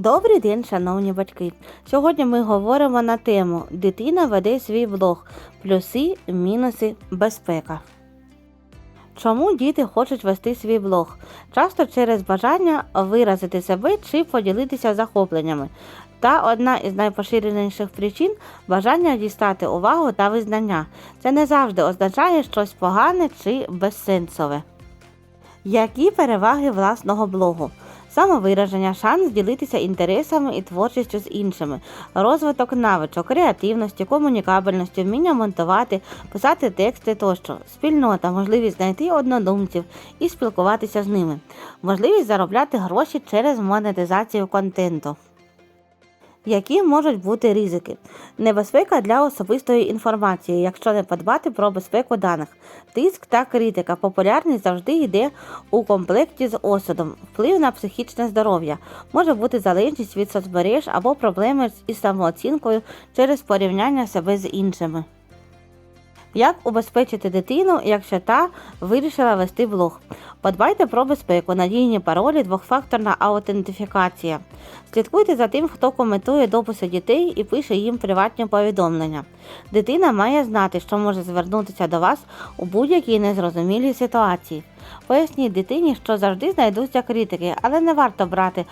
Добрий день, шановні батьки. Сьогодні ми говоримо на тему Дитина веде свій блог. Плюси, мінуси, безпека. Чому діти хочуть вести свій блог? Часто через бажання виразити себе чи поділитися захопленнями. Та одна із найпоширеніших причин бажання дістати увагу та визнання. Це не завжди означає щось погане чи безсенсове. Які переваги власного блогу? Самовираження, шанс ділитися інтересами і творчістю з іншими, розвиток навичок, креативності, комунікабельності, вміння монтувати, писати тексти тощо, спільнота, можливість знайти однодумців і спілкуватися з ними, можливість заробляти гроші через монетизацію контенту. Які можуть бути ризики? Небезпека для особистої інформації, якщо не подбати про безпеку даних. Тиск та критика. Популярність завжди йде у комплекті з осудом. Вплив на психічне здоров'я. Може бути залежність від соцмереж або проблеми із самооцінкою через порівняння себе з іншими. Як убезпечити дитину, якщо та вирішила вести блог? Подбайте про безпеку, надійні паролі, двохфакторна аутентифікація. Слідкуйте за тим, хто коментує дописи дітей і пише їм приватні повідомлення. Дитина має знати, що може звернутися до вас у будь-якій незрозумілій ситуації. Поясніть дитині, що завжди знайдуться критики, але не варто брати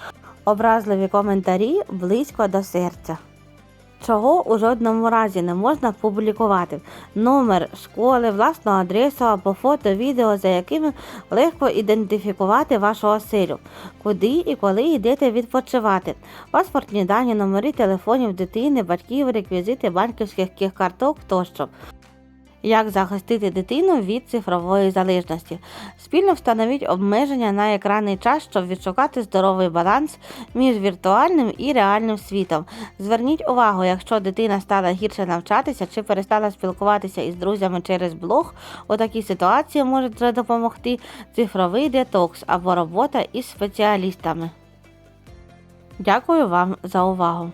образливі коментарі близько до серця. Чого у жодному разі не можна публікувати. Номер школи, власну адресу або фото, відео, за якими легко ідентифікувати вашу оселю, куди і коли йдете відпочивати, паспортні дані, номери телефонів дитини, батьків, реквізити банківських карток тощо. Як захистити дитину від цифрової залежності? Спільно встановіть обмеження на екранний час, щоб відшукати здоровий баланс між віртуальним і реальним світом. Зверніть увагу, якщо дитина стала гірше навчатися чи перестала спілкуватися із друзями через блог, у такій ситуації може допомогти цифровий детокс або робота із спеціалістами. Дякую вам за увагу!